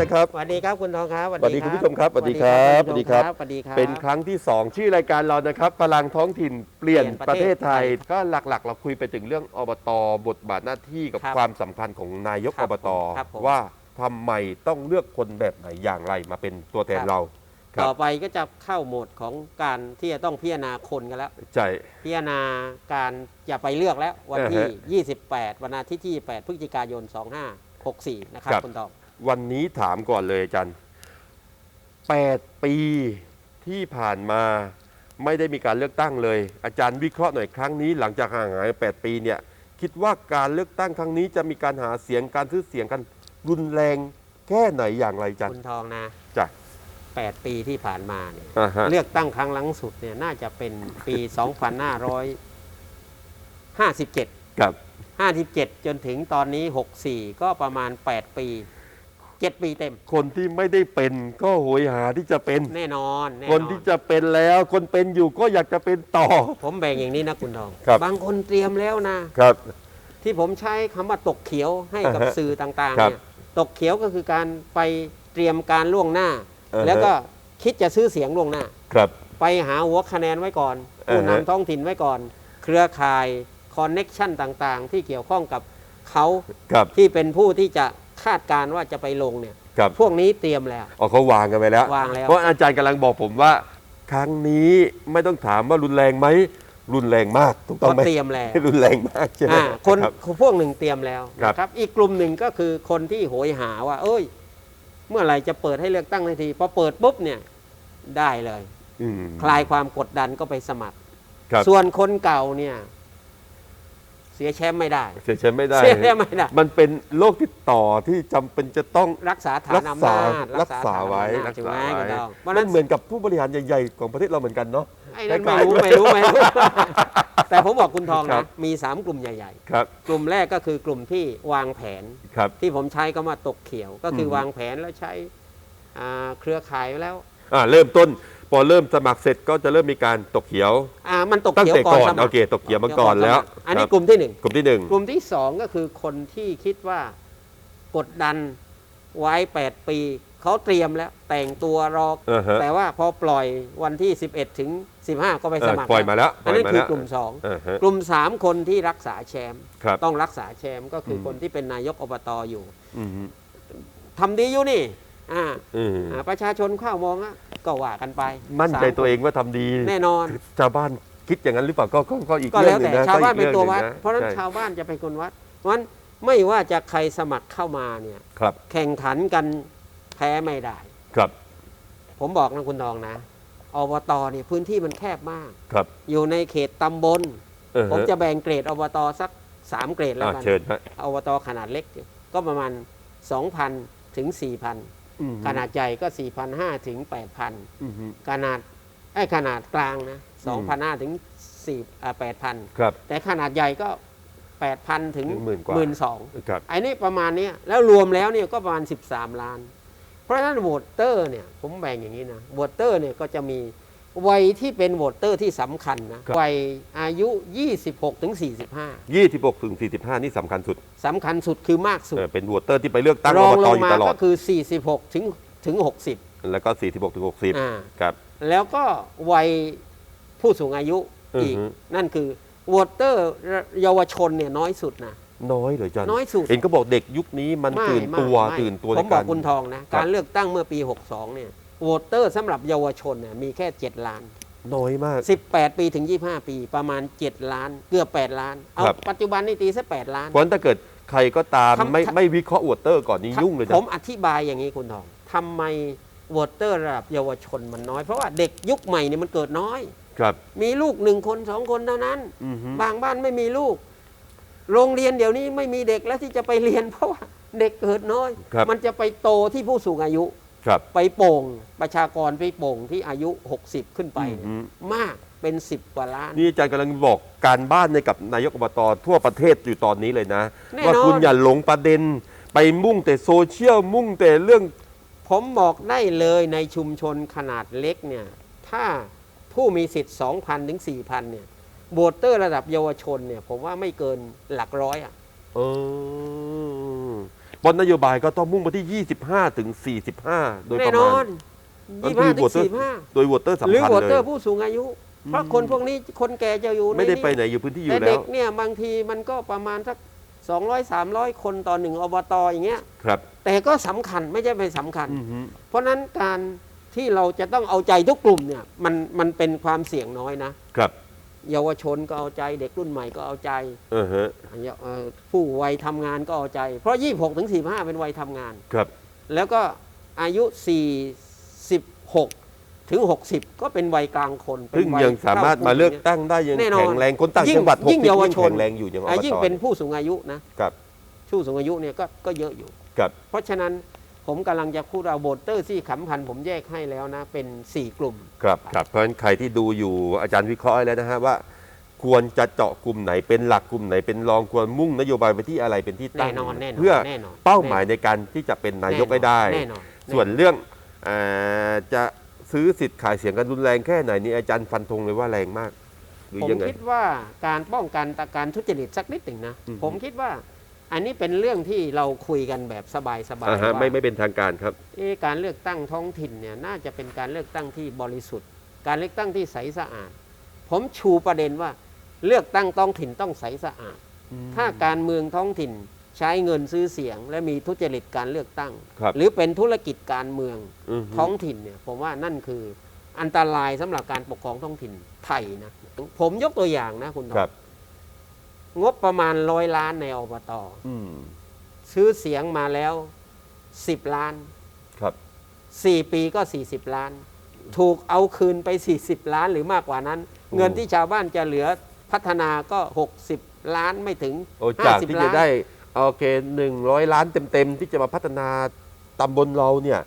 นะครับ สวัสดีครับคุณทองครับสวัสดีคุณผู้ชมครับสวัสดีครับสวัสดีครับสวัสดีครับสวัสดีครับ เป็นครั้งที่ 2 ชื่อรายการเรานะครับพลังท้องถิ่นเปลี่ยนเปลี่ยนปประระเทเทศศไทยไทย ก็หลักๆ เราคุยไปถึงเรื่องอบตบทบาทหน้าที่กับครับความสำคัญของนายกครัอบบตครับผมว่าทำไมต้องเลือกคนแบบไหนอย่างไรมาเป็นตัวแทนครับเราครัต่อบไปก็จะเข้าโหมดของการที่จะต้องพิจารณาคนกันแล้วใช่พิจารณาการจะไปเลือกแล้ววันอ่าที่ฮะ28 วันอาทิตย์ที่ 8 พฤศจิกายน 2564 นะครับครับคุณทอง วันนี้ถามก่อนเลยอาจารย์8 ปีที่ผ่านมาไม่ได้มีการเลือกตั้งเลย อาจารย์วิเคราะห์หน่อยครั้งนี้ หลังจากห่างหาย 8 ปีเนี่ยคิดว่าการเลือกตั้งครั้งนี้จะมีการหาเสียงการซื้อเสียงกันรุนแรงแค่ไหนอย่างไรอาจารคุย์ณทองนะจ้ะ8 ปีที่ผ่านมาเนี่ยอ่าฮะเลือกตั้งครั้งหลังสุดเนี่ยน่าจะเป็นปี 2557 ครับ 57 จนถึงตอนนี้ 64 ก็ประมาณ 8 ปี 7ปีเต็ม คนที่ไม่ได้เป็นก็โหยหาที่จะเป็น แน่นอนแน่คนนอนที่จะเป็นแล้ว คนเป็นอยู่ก็อยากจะเป็นต่อ ผมแบ่งอย่างนี้นะคุณทองครับบางคนเตรียมแล้วนะ ครับ ที่ผมใช้คำว่าตกเขียวให้กับอ่าฮะสื่อต่างๆครับเนี่ยตกเขียวก็คือการไปเตรียมการล่วงหน้า อ่าฮะ แล้วก็คิดจะซื้อเสียงล่วงหน้า ครับ ไปหาหัวคะแนนไว้ก่อนผู้อ่าฮะนำท้องถิ่นไว้ก่อน เครือข่ายคอนเน็ชันต่างๆ ที่เกี่ยวข้องกับเขาครับ ที่เป็นผู้ที่จะ คาดการณ์ว่าจะไปลงเนี่ย ครับ พวกนี้เตรียมแล้ว อ๋อเขาวางกันไปแล้ว วางแล้ว เพราะอาจารย์กำลังบอกผมว่า ครั้งนี้ไม่ต้องถามว่ารุนแรงไหม รุนแรงมากถูกต้องเขาไหม เตรียมแล้ว รุนแรงมากใช่ไหมอ่าคนรับ พวกหนึ่งเตรียมแล้วครับนะครับ อีกกลุ่มหนึ่งก็คือคนที่โหยหาว่า เอ้ย เมื่อไหร่จะเปิดให้เลือกตั้งทันทีพอเปิดปุ๊บเนี่ยได้เลย อืมคลายความกดดันก็ไปสมัคร ครับส่วนคนเก่าเนี่ยเสียแชมป์ไม่ได้ เสียใจไม่ได้ เสียแชมป์ไม่ได้ มันเป็นโรคที่ต่อที่จำเป็นจะต้องรักษาฐารันกอำษานาจรักษาไว้ฐนอำนาจรักถูกษาไหมไว้คุณดาวเพราะฉะมันั้นนเหมือนกับผู้บริหารใหญ่ๆของประเทศเราเหมือนกันเนาะไอ้นั่นคล้าไม่ยๆรู้ไม่รู้ไม่รู้ แต่ผมบอกคุณทองครันะบมีสามกลุ่มใหญ่ครับๆกลุ่มแรกก็คือกลุ่มที่วางแผนครับที่ผมใช้ก็มาตกเขียว ก็คืออมวางแผนแล้วใช้อ่าเครือข่ายไว้แล้วอ่าเริ่มต้น พอเริ่มสมัครเสร็จก็จะเริ่มมีการตกเขียว อ่ามันตกตั้งเขียวแต่ก่อนก่อนสมัโอเคตกเขียวมาก่อนแล้ว อันนี้ครับกลุ่มที่หนึ่งกลุ่มที่หนึ่งกลุ่มที่สองก็คือคนที่คิดว่ากดดันไว้ 8 ปี เขาเตรียมแล้วแต่งตัวรออ่าฮะ แต่ว่าพอปล่อยวันที่ 11 ถึง 15 ก็ไปสมัครเออปล่อยมาแล้วปอัล่นอยนี้มาคืแล้อวกลุ่มสองอ่าฮะ กลุ่ม 3 คนที่รักษาแชมป์ครับ ต้องรักษาแชมป์ก็คืออม คนที่เป็นนายกอบตอยู่อืมทำดีอยู่นี่อ่าอืม อ่าประชาชนเข้ามองอะ ก็ว่ากันไปมั่นใจสาตัวเองว่าทำดีแน่นอน ชาวบ้านคิดอย่างนั้นหรือเปล่าก็ก็ก็อีกก็เรื่แล้อวงหนึ่แต่งนะชาวบ้านก็เป็นอีกตัวรื่องวัดหงเพราะฉะนั้นใช่ชาวบ้านจะเป็นคนวัดเพราะฉะนั้นไม่ว่าจะใครสมัครเข้ามาเนี่ยครับแข่งขันกันแพ้ไม่ได้ ครับผมบอกนะคุณทองนะอบตเนี่ยพื้นที่มันแคบมาก ครับอยู่ในเขตตำบล เออฮผมจะแบ่งเกรดอบตสักสามเกรดแล้วอ่ากันเชิญฮะอบตขนาดเล็ก ก็ประมาณ 2,000 ถึง 4,000 อืม ขนาดใหญ่ก็ 4,500 ถึง 8,000 อืมขนาดไอ้ขนาดกลางนะ2,500 ถึง4อ่า8,000 ครับ แต่ขนาดใหญ่ก็ 8,000 ถึงถึงหมื่นกว่าหมื่นสองครับ ไอ้นี่ประมาณเนี้ยแล้วรวมแล้วเนี่ยก็ประมาณ 13 ล้าน เพราะฉะนั้นโหวตเตอร์เนี่ยผมแบ่งอย่างนี้นะโหวตเตอร์เนี่ยก็จะมี วัยที่เป็นโหวตเตอร์ที่สำคัญนะครับวัยอายุ 26ถึง45ยี่สิบหกถึงสี่สิบห้านี่สำคัญสุดสำคัญสุดคือมากสุด เออเป็นวอเตอร์ที่ไปเลือกตั้งรอองบลตงอยู่มาตลอดก็คือ 46ถึงถึงแล้วก็สี่สิบหกถึงหกสิบ60อ่าครับ แล้วก็วัยผู้สูงอายุอีก อือฮึ นั่นคือโหวตเตอร์เยาวชนเนี่ยน้อยสุดนะ น้อยเลยจันน้อยสุด เห็นก็บอกเด็กยุคนี้มันไม่ตื่นตัวไม่ไม่ตื่นตัวผในมบกาอกร คุณทองนะ ครับ การเลือกตั้งเมื่อปี 62 เนี่ย โหวตเตอร์สำหรับเยาวชนเนี่ยมีแค่ 7 ล้าน น้อยมาก 18 ปีถึง 25 ปี ประมาณ 7 ล้าน เกือบ 8 ล้าน เอาครับ ปัจจุบันนี่ตีซะ8ล้าน เพราะฉะนั้นถ้าเกิดใครก็ตามทำไม่ทำ ไม่วิเคราะห์วอเตอร์ก่อนนี้ยุ่งเลยผจ้ะมอธิบายอย่างนี้คุณทองทำไมโหวตเตอร์ระดับเยาวชนมันน้อย เพราะว่าเด็กยุคใหม่เนี่ยมันเกิดน้อย ครับ มีลูกหนึ่งคนสองคนเท่านั้น อือฮึ บางบ้านไม่มีลูก โรงเรียนเดี๋ยวนี้ไม่มีเด็กแล้วที่จะไปเรียน เพราะว่าเด็กเกิดน้อย ครับ มันจะไปโตที่ผู้สูงอายุ ครับไปโป่งประชากรไปโป่งที่อายุ 60 ขึ้นไปเนี่ยอือฮึมากเป็น 10 กว่าล้าน นี่อาจารย์กำลังบอกการบ้านในกับนายกอบตทั่วประเทศอยู่ตอนนี้เลยนะ แน่นอน ว่าคุณอย่าหลงประเด็น ไปมุ่งแต่โซเชียลมุ่งแต่เรื่อง ผมบอกได้เลยในชุมชนขนาดเล็กเนี่ย ถ้าผู้มีสิทธิ์ 2,000 ถึง 4,000 เนี่ยโบเตอร์ระดับเยาวชนเนี่ย ผมว่าไม่เกินหลักร้อยอะเออ เพราะนโยบายก็ต้องมุ่งไปที่ 25 ถึง 45 โดยปแน่ระนมาอณนก็ยี่คือห้าถึโหวงตเตอร์สี่ห้าโดยวอเตอร์หสำรือคัญวอเลเตอย ร์ผู้สูงอายุเพราะคนพวกนี้คนแก่จะอยู่ในไม่ได้นี้ไปไหนอยู่พื้นที่อแต่ยู่แล้เด็ว กเนี่ยบางทีมันก็ประมาณสัก200 300 คนต่อหนึ่งอบตอย่างเงี้ย ครับแต่ก็สำคัญไม่ใช่ไม่สำคัญ อือฮึเพราะฉะนั้นการที่เราจะต้องเอาใจทุกกลุ่มเนี่ยมันมันเป็นความเสี่ยงน้อยนะ ครับ เยาวชนก็เอาใจ เด็กรุ่นใหม่ก็เอาใจเออฮะเอ่อผู้วัยทำงานก็เอาใจ เพราะ 26ถึง45 เป็นวัยทำงาน ครับ แล้วก็อายุ 46 ถึง 60 ก็เป็นวัยกลางคนเป็ซึ่งนวัยังสามารถมาเลือกตั้งได้ยังแน่นอนแข็งแรงคนต่างยิ่งจังหวัดยิ่ง60เยาวชนแข็งแรงอยู่อย่างอบอะตยิ่งเป็นผู้สูงอายุนะ ครับ ผู้สูงอายุเนี่ยก็ก็เยอะอยู่ ครับ เพราะฉะนั้น ผมกำลังจะพูดเอาโบเตอร์ที่ขำพันธ์ผมแยกให้แล้วนะ เป็น 4 กลุ่ม ครับครับเพราะฉะนั้นใครที่ดูอยู่อาจารย์วิเคราะห์ให้แล้วนะฮะว่า ควรจะเจาะกลุ่มไหนเป็นหลักกลุ่มไหนเป็นรองควรมุ่งนโยบายไปที่อะไรเป็นที่ตั้แน่งนอนแน่นอนเพื่อแน่นอนเป้าหมายในการที่จะเป็นนายกให้ได้ แน่นอน ส่วนเรื่องเอ่อจะซื้อสิทธิ์ขายเสียงกันรุนแรงแค่ไหนนี่อาจารย์ฟันธงเลยว่าแรงมากหรือผมยังไง คิดว่าการป้องกันตการทุจริตสักนิดหนึ่งนะ อือฮึผมคิดว่า อันนี้เป็นเรื่องที่เราคุยกันแบบสบายๆอ่าฮะว่าไม่ไม่เป็นทางการครับ เอ๊ะการเลือกตั้งท้องถิ่นเนี่ยน่าจะเป็นการเลือกตั้งที่บริสุทธิ์ การเลือกตั้งที่ใสสะอาด ผมชูประเด็นว่า เลือกตั้งท้องถิ่นต้องใสสะอาด ถ้าการเมืองท้องถิ่นใช้เงินซื้อเสียง และมีทุจริตการเลือกตั้ง ครับ หรือเป็นธุรกิจการเมืองอือฮึท้องถิ่นเนี่ยผมว่านั่นคืออันตรายสำหรับการปกครองท้องถิ่นไทยนะผมยกตัวอย่างนะคุณดอกครับ งบประมาณร้อยล้านในอบตอืมซื้อเสียงมาแล้ว10ล้านครับ4ปีก็40ล้าน ถูกเอาคืนไป40ล้านหรือมากกว่านั้น เงินที่ชาวบ้านจะเหลือพัฒนาก็60ล้านไม่ถึงโอ้จากที่50จะล้านได้โอเคหนึ่งร้อยล้านเต็มๆที่จะมาพัฒนาตำบลเราเนี่ย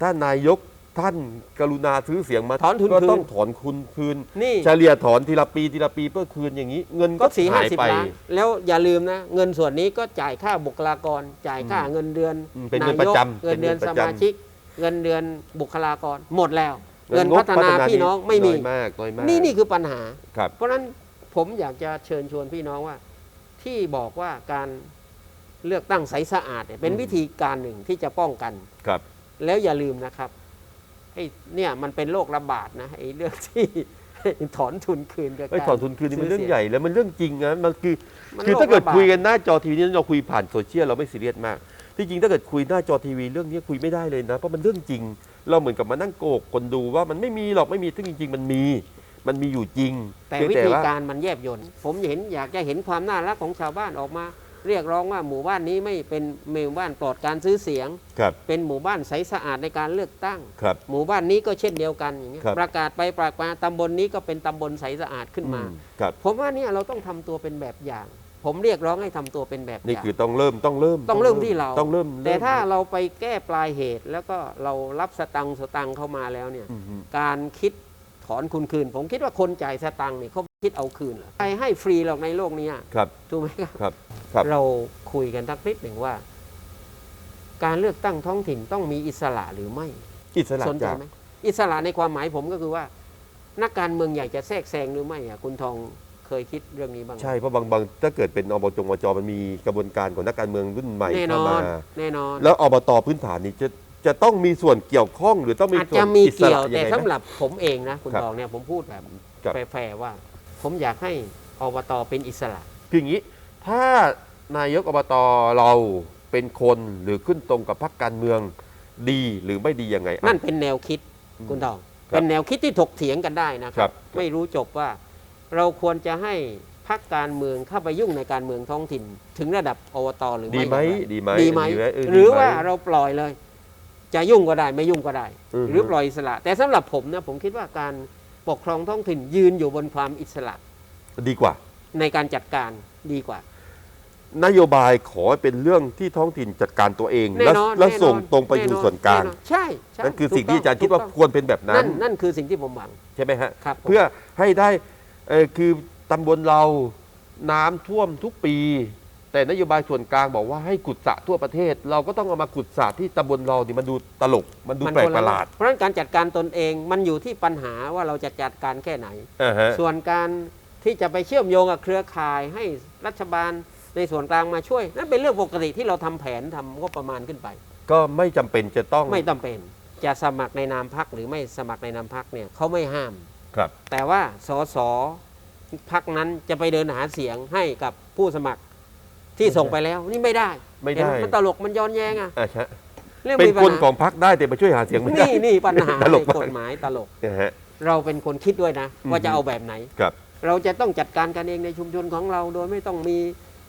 ถ้านายก ท่านกรุณาซื้อเสียงมาถอนทุนก็คืน ต้องถอนคุณคืน นี่เฉลี่ยถอนทีละปีทีละปีเพื่อคืนอย่างนี้ เงินก็ก็สี่ห้าหายสิบไป ล้านแล้วอย่าลืมนะ เงินส่วนนี้ก็จ่ายค่าบุคลากร จ่ายค่าอืมเงินเดือนอืมเป็นเงินายกประจำเงินเดือนเป็นเงินปสระจำ มาชิก เงินเดือนบุคลากรหมดแล้ว เงินงบพัฒนาพี่น้องไม่มี น้อยมากน้อยมากนี่นี่คือปัญหา ครับเพราะฉะนั้นผมอยากจะเชิญชวนพี่น้องว่า ที่บอกว่าการเลือกตั้งใสสะอาดเนี่ยเป็นอืมวิธีการหนึ่งที่จะป้องกัน ครับ แล้วอย่าลืมนะครับไอ้เนี่ยมันเป็นโรคระบาดนะไอ้เรื่องที่ ถอนทุนคืนกับไอ้การ ถอนทุนคืนนี่มันเรื่องซื้ใหญ่แล้วมันเรื่องจริงนะมันคือมันคือโรถ้าเกิดระบคุยกันหน้าจอทีวีนี่เราคุยผ่านโซเชียลเราไม่ซีเรียสมากที่จริงถ้าเกิดคุยหน้าจอทีวีเรื่องนี้คุยไม่ได้เลยนะ เพราะมันเรื่องจริง เราเหมือนกับมานั่งโกหกคนดูว่ามันไม่มีหรอกไม่มีซึ่งจริง ๆ มันมี มันมีอยู่จริงแต่เพียงวิแต่ธีว่า การมันแยบยนผมเห็นอยากจะเห็นความน่ารักของชาวบ้านออกมา เรียกร้องว่าหมู่บ้านนี้ไม่เป็นหมู่บ้านปลอดการซื้อเสียง ครับ เป็นหมู่บ้านใสสะอาดในการเลือกตั้ง ครับ หมู่บ้านนี้ก็เช่นเดียวกันอย่างเงี้ยครับ ประกาศไปประกาศมาตำบลนี้ก็เป็นตำบลใสสะอาดขึ้นมา อืครับ ผมว่าเนี่ยเราต้องทำตัวเป็นแบบอย่าง ผมเรียกร้องให้ทำตัวเป็นแบบอนี่ย่าง คือต้องเริ่มต้องเริ่มต้องเริ่มที่เรา ต้องเริ่มแต่ถ้าเริ่มเราไปแก้ปลายเหตุแล้วก็เรารับสตังค์สตังค์เข้ามาแล้วเนี่ย อืมอืมการคิดถอนคุณคืน ผมคิดว่าคนจ่ายสตังค์เนี่ยเขา คิดเอาคืนเหรอใครให้ฟรีหรอกในโลกเนี้ยครับถูกไหมครับครับครับ เราคุยกันสักนิดหนึ่งว่า การเลือกตั้งท้องถิ่นต้องมีอิสระหรือไม่ อิสระสนใจจากไหมอิสระในความหมายผมก็คือว่า นักการเมืองอยากจะแทรกแซงหรือไม่อะคุณทองเคยคิดเรื่องนี้บ้างไหมใช่เพราะบางบางถ้าเกิดเป็นอบจงจมันมีกระบวนการของนักการเมืองรุ่นใหม่แน่นเข้าอมานแน่นอนแล้วอบตพื้นฐานนี่จะจะต้องมีส่วนเกี่ยวข้องหรือต้องมีอาจส่วนจะมีอิสเกี่ยระวยังแต่ไงสำไหมหรับผมเองนะคุณครับทองเนี่ยผมพูดแบบครับแฟร์ๆว่า ผมอยากให้อบตเป็นอิสระ คืออย่างนี้ ถ้านายกอบตเราเป็นคนหรือขึ้นตรงกับพรรคการเมืองดีหรือไม่ดียังไงอะนั่นเป็นแนวคิดอืมคุณทองครับเป็นแนวคิดที่ถกเถียงกันได้นะคครัรับบไม่รู้จบว่าเราควรจะให้พรรคการเมืองเข้าไปยุ่งในการเมืองท้องถิ่น ถึงระดับอบตหรือดีไม่ไหมอย่างไรดีไหมดีไหมเออหรือดีไหมว่าเราปล่อยเลย จะยุ่งก็ได้ไม่ยุ่งก็ได้อือฮึหรือปล่อยอิสระ แต่สำหรับผมนะผมคิดว่าการ ปกครองท้องถิ่นยืนอยู่บนความอิสระดีกว่า ในการจัดการดีกว่า นโยบายขอให้เป็นเรื่องที่ท้องถิ่นจัดการตัวเองแน่แล้วนอนแล้วแน่นอนส่งตรงไปแสู่ส่วนกลาง แอใช่ใช่นั่นคือถูกสิ่งที่อาจารย์คิดว่าถูกต้องควรเป็นแบบนั้นั่นนนั่นคือสิ่งที่ผมหวัง ใช่ไหมฮะ ครับผม เพื่อให้ได้เออคือตำบลเราน้ำท่วมทุกปี แต่นโยบายส่วนกลางบอกว่าให้ขุดสระทั่วประเทศ เราก็ต้องเอามาขุดสระที่ตำบลเรานี่มันดูตลก มันดูมันแปลกคนประหลาด เพราะฉะนั้นการจัดการตนเองมันอยู่ที่ปัญหาว่าเราจะจัดการแค่ไหนอ่าฮะส่วนการที่จะไปเชื่อมโยงกับเครือข่ายให้รัฐบาลในส่วนกลางมาช่วย นั่นเป็นเรื่องปกติที่เราทำแผนทำงบประมาณขึ้นไป ก็ไม่จำเป็นจะต้องไม่จำเป็น จะสมัครในนามพักหรือไม่สมัครในนามพักเนี่ยเขาไม่ห้ามครับ แต่ว่าสสพักนั้นจะไปเดินหาเสียงให้กับผู้สมัคร ที่ส่งไปแล้วนี่ไม่ได้ไม่ได้ เห็นหมันตลกมันย้อนแย้งอะอะใช่รื่องเป็นมีปัญคนหาของพรรคได้แต่มาช่วยหาเสียงไม่ได้ นี่นี่ปัญหาตลกในมากกฎหมายตลก นะฮะ เราเป็นคนคิดด้วยนะ อืม ว่าจะเอาแบบไหน ครับ เราจะต้องจัดการกันเองในชุมชนของเราโดยไม่ต้องมี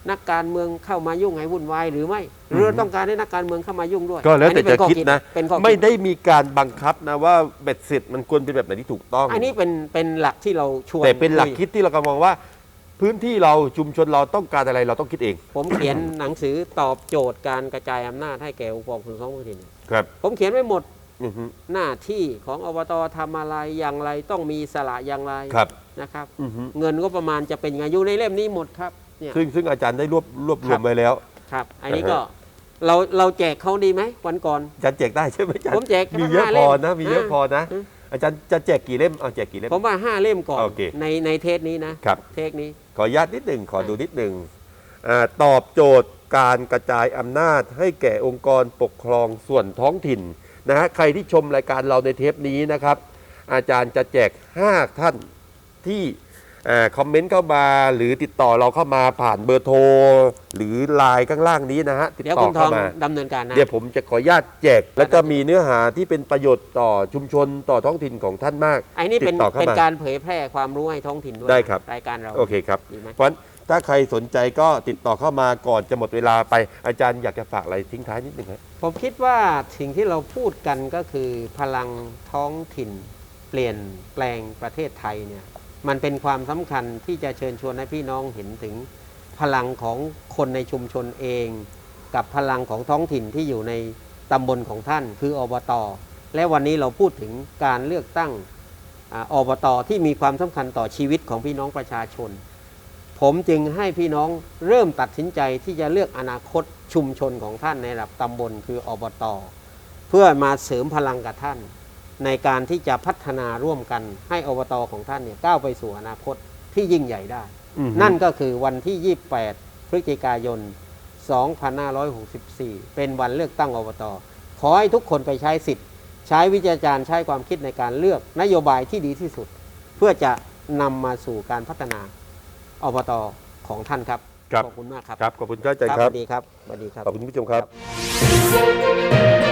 นักการเมืองเข้ามายุ่งให้วุ่นวายหรือไม่หรือเราต้องการให้นักการเมืองเข้ามายุ่งด้วยก็แล้วแต่อัเป็จะข้อคิดนะ เป็นข้อไม่คิดได้มีการบังคับนะว่าเบ็ดเสร็จมันควรเป็นแบบไหนที่ถูกต้อง อันนี้เป็นเป็นหลักที่เราชวนแต่เป็นหลักยคิดที่เรากำลังมองว่า พื้นที่เราชุมชนเราต้องการอะไรเราต้องคิดเอง ผมเขียนหนังสือตอบโจทย์การกระจายอำนาจให้แก่องค์กรปกครองท้องถิ่นครับ ผมเขียนไว้หมดอือฮึ หน้าที่ของอบตทำอะไรอย่างไรต้องมีสละอย่างไรครับ นะครับ อือฮึเงินก็ประมาณจะเป็นไงอยู่ในเล่มนี้หมดครับเนี่ย ซึ่งซึ่งอาจารย์ได้รวบรวบรวครัมบไว้แล้ว ครับ อันนี้อ่าฮะก็เราเราแจกเขาดีไหมวันก่อน อาจารย์แจกได้ใช่ไหมอาจารย์ผมแจกมีเยอะห้าพเล่อมนะ มีเยอะอ่าพอนะ อืม อาจารย์จะแจกกี่เล่มเอาแจกกี่เล่ม ผมว่าห้าเล่มก่อนโอเคในในเทสนี้นะครับ เทสนี้ ขออนุญาตนิดหนึ่งขอดูนิดหนึ่งอ่าตอบโจทย์การกระจายอำนาจให้แก่องค์กรปกครองส่วนท้องถิ่นนะฮะใครที่ชมรายการเราในเทปนี้นะครับ อาจารย์จะแจก 5 ท่านที่อ่า คอมเมนต์เข้ามาหรือติดต่อเราเข้ามาผ่านเบอร์โทร หรือไลน์ข้างล่างนี้นะฮะติดเดี๋ยวต่อคุณทอเข้างมา ดำเนินการนะ เดี๋ยวผมจะขออนุญาตแจก แล้วก็มีเนื้อหาที่เป็นประโยชน์ต่อชุมชนต่อท้องถิ่นของท่านมากไอ้นี่เป็นติดต่อเข้ามาเป็นการเผยแพร่ความรู้ให้ท้องถิ่นด้วยได้ครับ รายการเรา โอเคครับดีไหม เพราะฉะนั้นถ้าใครสนใจก็ติดต่อเข้ามาก่อนจะหมดเวลาไปอาจารย์อยากจะฝากอะไรทิ้งท้ายนิดหนึ่งครับ ผมคิดว่าสิ่งที่เราพูดกันก็คือพลังท้องถิ่น เปลี่ยนแปลงประเทศไทยเนี่ย มันเป็นความสำคัญที่จะเชิญชวนให้พี่น้องเห็นถึงพลังของคนในชุมชนเอง กับพลังของท้องถิ่นที่อยู่ในตำบลของท่าน คืออบตและวันนี้เราพูดถึงการเลือกตั้งอบตที่มีความสำคัญต่อชีวิตของพี่น้องประชาชน ผมจึงให้พี่น้องเริ่มตัดสินใจที่จะเลือกอนาคตชุมชนของท่านในระดับตำบลคืออบตเพื่อมาเสริมพลังกับท่าน ในการที่จะพัฒนาร่วมกันให้อบตของท่านเนี่ยก้าวไปสู่อนาคตที่ยิ่งใหญ่ได้ นั่นก็คือวันที่ 28 พฤศจิกายน 2564 เป็นวันเลือกตั้งอบตขอให้ทุกคนไปใช้สิทธิ์ ใช้วิจารณญาณใช้ความคิดในการเลือกนโยบายที่ดีที่สุด เพื่อจะนำมาสู่การพัฒนาอบตของท่านครับครับขอบคุณมากครับ ครับ ขอบคุณเจ้าใจครับครัสบวัสดีครับ สวัสดีครับ ขอบคุณผู้ชมครับ